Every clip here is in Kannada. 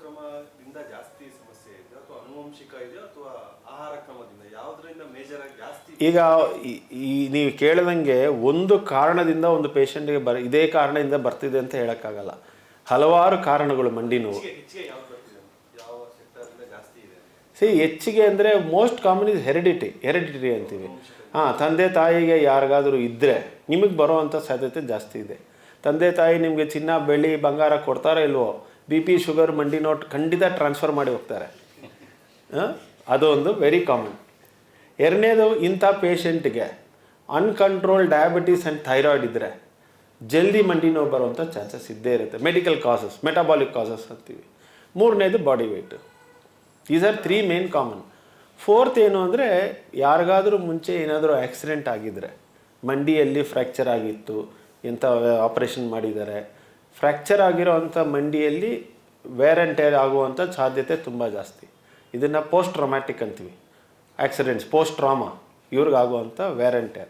ಕ್ರಮದಿಂದ ಜಾಸ್ತಿ ಸಮಸ್ಯೆ ಇದೆ ಅಥವಾ ಅನುವಂಶಿಕ ಇದೆಯಾ ಅಥವಾ ಆಹಾರ ಕ್ರಮದಿಂದ? ಯಾವುದರಿಂದ ಮೇಜರ್ ಆಗಿ ಜಾಸ್ತಿ ಈಗ ಈ- ನೀವು ಕೇಳಿದಂಗೆ ಒಂದು ಕಾರಣದಿಂದ ಒಂದು ಪೇಷಂಟ್ಗೆ ಬರ ಇದೇ ಕಾರಣದಿಂದ ಬರ್ತಿದೆ ಅಂತ ಹೇಳೋಕ್ಕಾಗಲ್ಲ. ಹಲವಾರು ಕಾರಣಗಳು ಮಂಡಿ ನೋವು ಸಿ ಹೆಚ್ಚಿಗೆ ಅಂದರೆ most common is heredity heredity ಅಂತೀವಿ. ಹಾಂ ತಂದೆ ತಾಯಿಗೆ ಯಾರಿಗಾದರೂ ಇದ್ದರೆ ನಿಮಗೆ ಬರೋವಂಥ ಸಾಧ್ಯತೆ ಜಾಸ್ತಿ ಇದೆ. ತಂದೆ ತಾಯಿ ನಿಮಗೆ ಚಿನ್ನ ಬೆಳ್ಳಿ ಬಂಗಾರ ಕೊಡ್ತಾರೋ ಇಲ್ವೋ ಬಿ ಪಿ ಶುಗರ್, ಮಂಡಿ ನೋಟ್ ಖಂಡಿತ ಟ್ರಾನ್ಸ್ಫರ್ ಮಾಡಿ ಹೋಗ್ತಾರೆ? ಅದೊಂದು ವೆರಿ ಕಾಮನ್ ಎರಡನೇದು ಇಂಥ ಪೇಷೆಂಟ್ಗೆ ಅನ್ಕಂಟ್ರೋಲ್ ಡಯಾಬಿಟೀಸ್ ಆ್ಯಂಡ್ ಥೈರಾಯ್ಡ್ ಇದ್ದರೆ ಜಲ್ದಿ ಮಂಡಿ ನೋವು ಬರುವಂಥ ಚಾನ್ಸಸ್ ಇದ್ದೇ ಇರುತ್ತೆ. ಮೆಡಿಕಲ್ ಕಾಸಸ್ ಮೆಟಾಬಾಲಿಕ್ ಕಾಸಸ್ ಅಂತೀವಿ. ಮೂರನೇದು body weight is are three main common fourth ಏನು ಅಂದರೆ ಯಾರಿಗಾದರೂ ಮುಂಚೆ ಏನಾದರೂ ಆಕ್ಸಿಡೆಂಟ್ ಆಗಿದ್ದರೆ ಮಂಡಿಯಲ್ಲಿ ಫ್ರ್ಯಾಕ್ಚರ್ ಆಗಿತ್ತು, ಎಂಥ ಆಪ್ರೇಷನ್ ಮಾಡಿದ್ದಾರೆ ಫ್ರ್ಯಾಕ್ಚರ್ ಆಗಿರೋವಂಥ ಮಂಡಿಯಲ್ಲಿ ವೇರ್ ಆ್ಯಂಡ್ ಟೇರ್ ಆಗುವಂಥ ಸಾಧ್ಯತೆ ತುಂಬ ಜಾಸ್ತಿ. ಇದನ್ನು ಪೋಸ್ಟ್ ಟ್ರಾಮ್ಯಾಟಿಕ್ ಅಂತೀವಿ ಆಕ್ಸಿಡೆಂಟ್ಸ್ ಪೋಸ್ಟ್ ಟ್ರಾಮಾ ಇವ್ರಿಗಾಗುವಂಥ ವೇರ್ ಆ್ಯಂಡ್ ಟೇರ್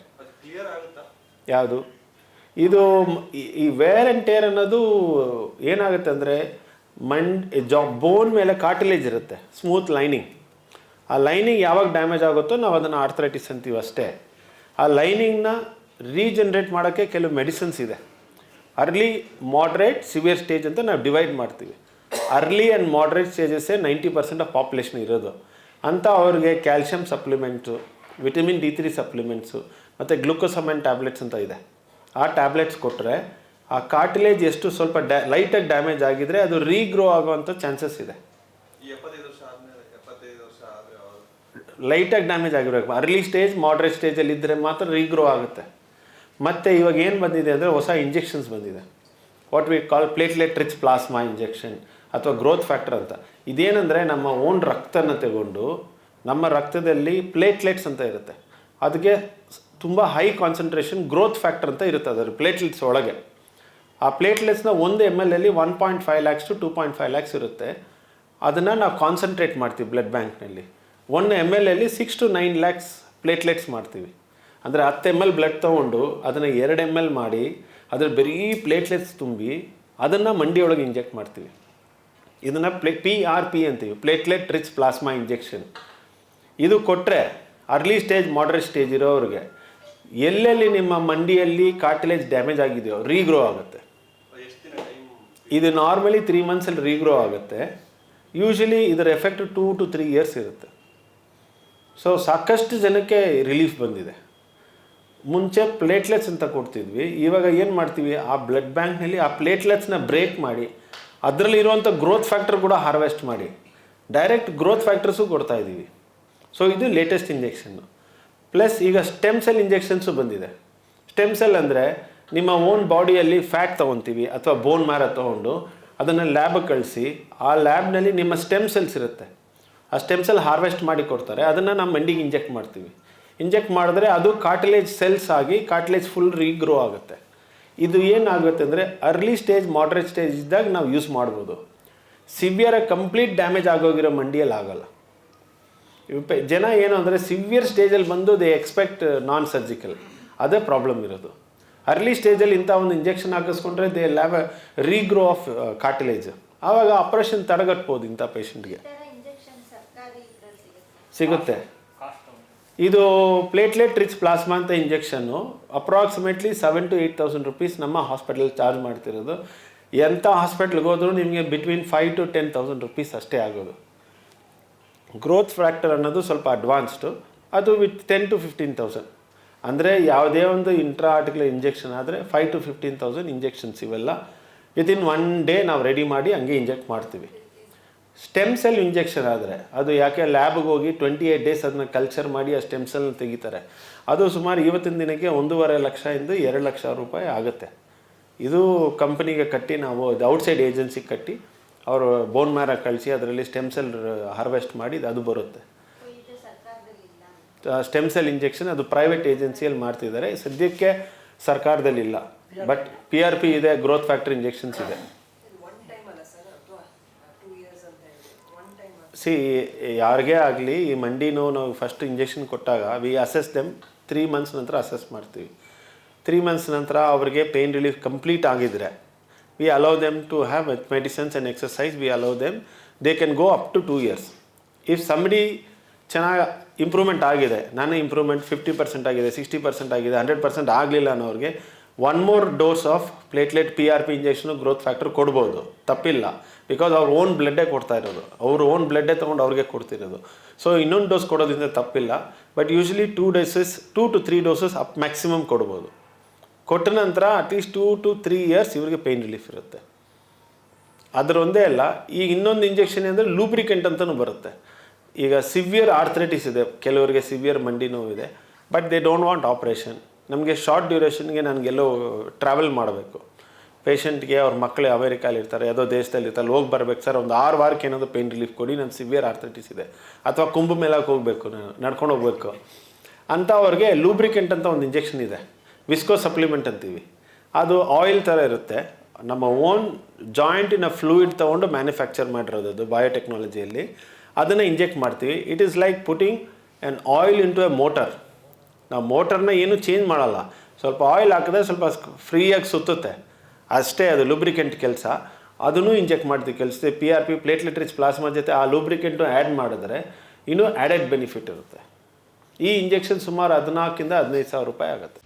ಯಾವುದು? ಇದು ಈ- ಈ ವೇರ್ ಆ್ಯಂಡ್ ಟೇರ್ ಅನ್ನೋದು ಏನಾಗುತ್ತೆ ಅಂದರೆ ಮಂಡ್ ಜಾ ಬೋನ್ ಮೇಲೆ ಕಾರ್ಟಿಲೇಜ್ ಇರುತ್ತೆ ಸ್ಮೂತ್ ಲೈನಿಂಗ್ ಆ ಲೈನಿಂಗ್ ಯಾವಾಗ ಡ್ಯಾಮೇಜ್ ಆಗುತ್ತೋ ನಾವು ಅದನ್ನು ಆರ್ಥರೈಟಿಸ್ ಅಂತೀವಿ ಅಷ್ಟೇ. ಆ ಲೈನಿಂಗ್ನ ರೀಜನ್ರೇಟ್ ಮಾಡೋಕ್ಕೆ ಕೆಲವು ಮೆಡಿಸಿನ್ಸ್ ಇದೆ. ಅರ್ಲಿ ಮಾಡ್ರೇಟ್ ಸಿವಿಯರ್ ಸ್ಟೇಜ್ ಅಂತ ನಾವು ಡಿವೈಡ್ ಮಾಡ್ತೀವಿ. ಅರ್ಲಿ ಆ್ಯಂಡ್ ಮಾಡ್ರೇಟ್ ಸ್ಟೇಜಸ್ಸೇ ನೈಂಟಿ ಪರ್ಸೆಂಟ್ ಆಫ್ ಪಾಪ್ಯುಲೇಷನ್ ಇರೋದು. ಅಂತ ಅವ್ರಿಗೆ calcium supplements vitamin D three supplements ಮತ್ತು ಗ್ಲುಕೋಸಮೈನ್ ಟ್ಯಾಬ್ಲೆಟ್ಸ್ ಅಂತ ಇದೆ. ಆ ಟ್ಯಾಬ್ಲೆಟ್ಸ್ ಕೊಟ್ಟರೆ ಆ ಕಾರ್ಟಿಲೇಜ್ ಎಷ್ಟು ಸ್ವಲ್ಪ ಡ್ಯಾ ಲೈಟಾಗಿ ಡ್ಯಾಮೇಜ್ ಆಗಿದ್ರೆ ಅದು ರೀಗ್ರೋ ಆಗೋವಂಥ ಚಾನ್ಸಸ್ ಇದೆ. ಲೈಟಾಗಿ ಡ್ಯಾಮೇಜ್ ಆಗಿರಬೇಕು. ಅರ್ಲಿ ಸ್ಟೇಜ್ ಮಾಡ್ರೇಟ್ ಸ್ಟೇಜಲ್ಲಿ ಇದ್ದರೆ ಮಾತ್ರ ರೀಗ್ರೋ ಆಗುತ್ತೆ. ಮತ್ತು ಇವಾಗ ಏನು ಬಂದಿದೆ ಅಂದರೆ ಹೊಸ ಇಂಜೆಕ್ಷನ್ಸ್ ಬಂದಿದೆ. What we call platelet rich plasma injection ಅಥವಾ ಗ್ರೋತ್ ಫ್ಯಾಕ್ಟರ್ ಅಂತ. ಇದೇನೆಂದರೆ ನಮ್ಮ ಓನ್ ರಕ್ತನ ತಗೊಂಡು ನಮ್ಮ ರಕ್ತದಲ್ಲಿ ಪ್ಲೇಟ್ಲೆಟ್ಸ್ ಅಂತ ಇರುತ್ತೆ. ಅದಕ್ಕೆ ತುಂಬ ಹೈ ಕಾನ್ಸಂಟ್ರೇಷನ್ ಗ್ರೋತ್ ಫ್ಯಾಕ್ಟರ್ ಅಂತ ಇರುತ್ತೆ ಅದರ ಪ್ಲೇಟ್ಲೆಟ್ಸ್ ಒಳಗೆ. ಆ ಪ್ಲೇಟ್ಲೆಟ್ಸ್ನ ಒಂದು ಎಂ ಎಲ್ ಅಲ್ಲಿ one point five lakhs to two point five lakhs ಇರುತ್ತೆ. ಅದನ್ನು ನಾವು ಕಾನ್ಸಂಟ್ರೇಟ್ ಮಾಡ್ತೀವಿ ಬ್ಲಡ್ ಬ್ಯಾಂಕ್ನಲ್ಲಿ ಒನ್ ಎಂ ಎಲ್ ಅಲ್ಲಿ six to nine lakhs platelets ಮಾಡ್ತೀವಿ. ಅಂದರೆ ಹತ್ತು ಎಂ ಎಲ್ ಬ್ಲಡ್ ತೊಗೊಂಡು ಅದನ್ನು ಎರಡು ಎಂ ಎಲ್ ಮಾಡಿ ಅದರ ಬರೀ ಪ್ಲೇಟ್ಲೆಟ್ಸ್ ತುಂಬಿ ಅದನ್ನು ಮಂಡಿಯೊಳಗೆ ಇಂಜೆಕ್ಟ್ ಮಾಡ್ತೀವಿ. ಇದನ್ನು ಪ್ಲೇ ಪಿ ಆರ್ ಪಿ ಅಂತೀವಿ ಪ್ಲೇಟ್ಲೆಟ್ ರಿಚ್ ಪ್ಲಾಸ್ಮಾ ಇಂಜೆಕ್ಷನ್ ಇದು ಕೊಟ್ಟರೆ ಅರ್ಲಿ ಸ್ಟೇಜ್ ಮಾಡ್ರೇಟ್ ಸ್ಟೇಜ್ ಇರೋವ್ರಿಗೆ, ಎಲ್ಲೆಲ್ಲಿ ನಿಮ್ಮ ಮಂಡಿಯಲ್ಲಿ ಕಾರ್ಟಿಲೇಜ್ ಡ್ಯಾಮೇಜ್ ಆಗಿದೆಯೋ ರೀಗ್ರೋ ಆಗುತ್ತೆ. ಇದು ನಾರ್ಮಲಿ ತ್ರೀ ಮಂತ್ಸಲ್ಲಿ ರೀಗ್ರೋ ಆಗುತ್ತೆ. ಯೂಶಲಿ ಇದರ effect two to three years ಇರುತ್ತೆ. ಸೊ ಸಾಕಷ್ಟು ಜನಕ್ಕೆ ರಿಲೀಫ್ ಬಂದಿದೆ. ಮುಂಚೆ ಪ್ಲೇಟ್ಲೆಟ್ಸ್ ಅಂತ ಕೊಡ್ತಿದ್ವಿ. ಇವಾಗ ಏನು ಮಾಡ್ತೀವಿ? ಆ ಬ್ಲಡ್ ಬ್ಯಾಂಕ್ನಲ್ಲಿ ಆ ಪ್ಲೇಟ್ಲೆಟ್ಸ್ನ ಬ್ರೇಕ್ ಮಾಡಿ, ಅದರಲ್ಲಿ ಇರುವಂಥ ಗ್ರೋತ್ ಫ್ಯಾಕ್ಟರ್ ಕೂಡ ಹಾರ್ವೆಸ್ಟ್ ಮಾಡಿ ಡೈರೆಕ್ಟ್ ಗ್ರೋತ್ ಫ್ಯಾಕ್ಟರ್ಸು ಕೊಡ್ತಾ ಇದ್ದೀವಿ. ಸೊ ಇದು ಲೇಟೆಸ್ಟ್ ಇಂಜೆಕ್ಷನ್ನು ಪ್ಲಸ್ ಈಗ ಸ್ಟೆಮ್ ಸೆಲ್ ಇಂಜೆಕ್ಷನ್ಸು ಬಂದಿದೆ. ಸ್ಟೆಮ್ ಸೆಲ್ ಅಂದರೆ ನಿಮ್ಮ ಓನ್ ಬಾಡಿಯಲ್ಲಿ ಫ್ಯಾಟ್ ತೊಗೊತೀವಿ ಅಥವಾ ಬೋನ್ ಮ್ಯಾರ ತೊಗೊಂಡು ಅದನ್ನು ಲ್ಯಾಬಿಗೆ ಕಳಿಸಿ, ಆ ಲ್ಯಾಬ್ನಲ್ಲಿ ನಿಮ್ಮ ಸ್ಟೆಮ್ ಸೆಲ್ಸ್ ಇರುತ್ತೆ. ಆ ಸ್ಟೆಮ್ ಸೆಲ್ ಹಾರ್ವೆಸ್ಟ್ ಮಾಡಿ ಕೊಡ್ತಾರೆ. ಅದನ್ನು ನಮ್ಮ ಮಂಡಿಗೆ ಇಂಜೆಕ್ಟ್ ಮಾಡ್ತೀವಿ. ಇಂಜೆಕ್ಟ್ ಮಾಡಿದ್ರೆ ಅದು ಕಾಟಿಲೇಜ್ ಸೆಲ್ಸ್ ಆಗಿ ಕಾರ್ಟಿಲೇಜ್ ಫುಲ್ ರೀಗ್ರೋ ಆಗುತ್ತೆ. ಇದು ಏನಾಗುತ್ತೆ ಅಂದರೆ ಅರ್ಲಿ ಸ್ಟೇಜ್ ಮಾಡ್ರೇಟ್ ಸ್ಟೇಜ್ ಇದ್ದಾಗ ನಾವು ಯೂಸ್ ಮಾಡ್ಬೋದು. ಸಿವಿಯರ್ ಕಂಪ್ಲೀಟ್ ಡ್ಯಾಮೇಜ್ ಆಗೋಗಿರೋ ಮಂಡಿಯಲ್ಲಿ ಆಗಲ್ಲ. ಜನ ಏನು ಅಂದರೆ ಸಿವಿಯರ್ ಸ್ಟೇಜಲ್ಲಿ ಬಂದು ದೇ ಎಕ್ಸ್ಪೆಕ್ಟ್ ನಾನ್ ಸರ್ಜಿಕಲ್ ಅದೇ ಪ್ರಾಬ್ಲಮ್ ಇರೋದು. ಅರ್ಲಿ ಸ್ಟೇಜಲ್ಲಿ ಇಂಥ ಒಂದು injection ಹಾಕಿಸ್ಕೊಂಡ್ರೆ they have regrow of cartilage ಆವಾಗ ಆಪ್ರೇಷನ್ ತಡೆಗಟ್ಬೋದು ಇಂಥ ಪೇಷಂಟ್ಗೆ ಸಿಗುತ್ತೆ. ಇದು ಪ್ಲೇಟ್ಲೆಟ್ ರಿಚ್ ಪ್ಲಾಸ್ಮಾ ಅಂತ injection approximately seven to eight thousand rupees ನಮ್ಮ ಹಾಸ್ಪಿಟಲ್ ಚಾರ್ಜ್ ಮಾಡ್ತಿರೋದು. ಎಂಥ ಹಾಸ್ಪಿಟ್ಲ್ಗೆ ಹೋದರೂ ನಿಮಗೆ between five to ten thousand rupees ಅಷ್ಟೇ ಆಗೋದು. ಗ್ರೋತ್ ಫ್ಯಾಕ್ಟರ್ ಅನ್ನೋದು ಸ್ವಲ್ಪ ಅಡ್ವಾನ್ಸ್ಡು ಅದು with ten to fifteen thousand ಅಂದರೆ ಯಾವುದೇ ಒಂದು ಇಂಟ್ರಾ ಆರ್ಟಿಕಲ್ ಇಂಜೆಕ್ಷನ್ ಆದರೆ five to fifteen thousand injections ಇವೆಲ್ಲ. ವಿತಿನ್ ಒನ್ ಡೇ ನಾವು ರೆಡಿ ಮಾಡಿ ಹಂಗೆ ಇಂಜೆಕ್ಟ್ ಮಾಡ್ತೀವಿ. ಸ್ಟೆಮ್ ಸೆಲ್ ಇಂಜೆಕ್ಷನ್ ಆದರೆ, ಅದು ಯಾಕೆ ಲ್ಯಾಬ್ಗೆ ಹೋಗಿ ಟ್ವೆಂಟಿ ಏಯ್ಟ್ ಡೇಸ್ ಅದನ್ನ ಕಲ್ಚರ್ ಮಾಡಿ ಆ ಸ್ಟೆಮ್ ಸೆಲ್ ತೆಗಿತಾರೆ. ಅದು ಸುಮಾರು ಇವತ್ತಿನ ದಿನಕ್ಕೆ ಒಂದೂವರೆ ಲಕ್ಷ ಲಕ್ಷದಿಂದ ಎರಡು ಲಕ್ಷ ರೂಪಾಯಿ ಆಗುತ್ತೆ. ಇದು ಕಂಪನಿಗೆ ಕಟ್ಟಿ ನಾವು ಔಟ್ಸೈಡ್ ಏಜೆನ್ಸಿಗೆ ಕಟ್ಟಿ, ಅವರು ಬೋನ್ ಮ್ಯಾರ ಕಳಿಸಿ ಅದರಲ್ಲಿ ಸ್ಟೆಮ್ ಸೆಲ್ ಹಾರ್ವೆಸ್ಟ್ ಮಾಡಿ ಅದು ಬರುತ್ತೆ. ಇದು ಸ್ಟೆಮ್ ಸೆಲ್ ಇಂಜೆಕ್ಷನ್ ಅದು ಪ್ರೈವೇಟ್ ಏಜೆನ್ಸಿಯಲ್ಲಿ ಮಾಡ್ತಿದ್ದಾರೆ. ಸದ್ಯಕ್ಕೆ ಸರ್ಕಾರದಲ್ಲಿ ಇಲ್ಲ ಬಟ್ ಪಿ ಆರ್ ಪಿ ಇದೆ ಗ್ರೋತ್ ಫ್ಯಾಕ್ಟರ್ ಇಂಜೆಕ್ಷನ್ಸ್ ಇದೆ ಒನ್ ಟೈಮ್ ಅಲ್ಲ ಸರ್ ಅಥವಾ ಟೂ ಇಯರ್ಸ್ ಅಂತ ಹೇಳಿ ಒನ್ ಟೈಮ್ ಸಿ ಯಾರಿಗೇ ಆಗಲಿ ಈ ಮಂಡಿ ನೋವು ನಾವು ಫಸ್ಟ್ ಇಂಜೆಕ್ಷನ್ ಕೊಟ್ಟಾಗ we assess them three months ನಂತರ ಅಸೆಸ್ ಮಾಡ್ತೀವಿ. ತ್ರೀ ಮಂತ್ಸ್ ನಂತರ ಅವ್ರಿಗೆ ಪೇಯ್ನ್ ರಿಲೀಫ್ ಕಂಪ್ಲೀಟ್ ಆಗಿದ್ರೆ we allow them to have medicines and exercise we allow them they can go up to two years if somebody ಚೆನ್ನಾಗಿ ಇಂಪ್ರೂವ್ಮೆಂಟ್ ಆಗಿದೆ ನಾನು ಇಂಪ್ರೂವ್ಮೆಂಟ್ ಫಿಫ್ಟಿ ಪರ್ಸೆಂಟ್ ಆಗಿದೆ ಸಿಕ್ಸ್ಟಿ ಪರ್ಸೆಂಟ್ ಆಗಿದೆ ಹಂಡ್ರೆಡ್ ಪರ್ಸೆಂಟ್ ಆಗಲಿಲ್ಲ ಅನ್ನೋರಿಗೆ one more dose of platelet P R P injection growth factor ಕೊಡ್ಬೋದು. ತಪ್ಪಿಲ್ಲ. ಬಿಕಾಸ್ ಅವ್ರ ಓನ್ ಬ್ಲಡ್ಡೇ ಕೊಡ್ತಾ ಇರೋದು. ಅವ್ರ ಓನ್ ಬ್ಲಡ್ಡೇ ತೊಗೊಂಡು ಅವ್ರಿಗೆ ಕೊಡ್ತಿರೋದು. ಸೊ ಇನ್ನೊಂದು ಡೋಸ್ ಕೊಡೋದ್ರಿಂದ ತಪ್ಪಿಲ್ಲ. But usually two doses two to three doses up maximum ಕೊಡ್ಬೋದು. ಕೊಟ್ಟ ನಂತರ at least two to three years ಇವರಿಗೆ ಪೇಯ್ನ್ ರಿಲೀಫ್ ಇರುತ್ತೆ. ಅದರೊಂದೇ ಅಲ್ಲ, ಈಗ ಇನ್ನೊಂದು ಇಂಜೆಕ್ಷನ್ ಅಂದರೆ ಲೂಬ್ರಿಕೆಂಟ್ ಅಂತಲೂ ಬರುತ್ತೆ. ಈಗ ಸಿವಿಯರ್ ಆರ್ಥರೈಟಿಸ್ ಇದೆ. ಕೆಲವರಿಗೆ ಸಿವಿಯರ್ ಮಂಡಿ ನೋವಿದೆ but they don't want operation ನಮಗೆ ಶಾರ್ಟ್ ಡ್ಯೂರೇಷನ್ಗೆ ನನಗೆಲ್ಲೋ ಟ್ರಾವೆಲ್ ಮಾಡಬೇಕು. ಪೇಷಂಟ್ಗೆ ಅವ್ರ ಮಕ್ಕಳೇ ಅಮೇರಿಕಾಲಿ ಇರ್ತಾರೆ, ಯಾವುದೋ ದೇಶದಲ್ಲಿ ಇರ್ತಾರೆ ಹೋಗಿ ಬರ್ಬೇಕು ಸರ್, ಒಂದು ಆರು ವಾರಕ್ಕೆ ಏನಾದರೂ ಪೇನ್ ರಿಲೀಫ್ ಕೊಡಿ ನನ್ನ ಸಿವಿಯರ್ ಆರ್ಥ್ರೈಟಿಸ್ ಇದೆ. ಅಥವಾ ಕುಂಭ ಮೇಲಕ್ಕೆ ಹೋಗಬೇಕು, ನಾನು ನಡ್ಕೊಂಡು ಹೋಗ್ಬೇಕು. ಅಂಥವ್ರಿಗೆ ಲೂಬ್ರಿಕೆಂಟ್ ಅಂತ ಒಂದು ಇಂಜೆಕ್ಷನ್ ಇದೆ. ವಿಸ್ಕೋ ಸಪ್ಲಿಮೆಂಟ್ ಅಂತೀವಿ. ಅದು ಆಯಿಲ್ ಥರ ಇರುತ್ತೆ. ನಮ್ಮ ಓನ್ ಜಾಯಿಂಟಿನ ಫ್ಲೂಯಿಡ್ ತೊಗೊಂಡು ಮ್ಯಾನುಫ್ಯಾಕ್ಚರ್ ಮಾಡಿರೋದು ಅದು ಬಯೋಟೆಕ್ನಾಲಜಿಯಲ್ಲಿ ಅದನ್ನು ಇಂಜೆಕ್ಟ್ ಮಾಡ್ತೀವಿ. It is like putting an oil into a motor ನಾವು ಮೋಟರ್ನ ಏನು ಚೇಂಜ್ ಮಾಡಲ್ಲ. ಸ್ವಲ್ಪ ಆಯಿಲ್ ಹಾಕಿದ್ರೆ ಸ್ವಲ್ಪ ಫ್ರೀಯಾಗಿ ಸುತ್ತುತ್ತೆ. ಅಷ್ಟೇ ಅದು ಲೂಬ್ರಿಕೆಂಟ್ ಕೆಲಸ. ಅದನ್ನು ಇಂಜೆಕ್ಟ್ ಮಾಡ್ತೀವಿ. ಕೆಲಸ P R P platelet rich plasma ಜೊತೆ ಆ ಲೂಬ್ರಿಕೆಂಟು ಆ್ಯಡ್ ಮಾಡಿದ್ರೆ ಇನ್ನೂ ಆ್ಯಡೆಡ್ ಬೆನಿಫಿಟ್ ಇರುತ್ತೆ. ಈ ಇಂಜೆಕ್ಷನ್ ಸುಮಾರು ಹದಿನಾಲ್ಕಿಂದ ಹದಿನೈದು ಸಾವಿರ ರೂಪಾಯಿ ಆಗುತ್ತೆ.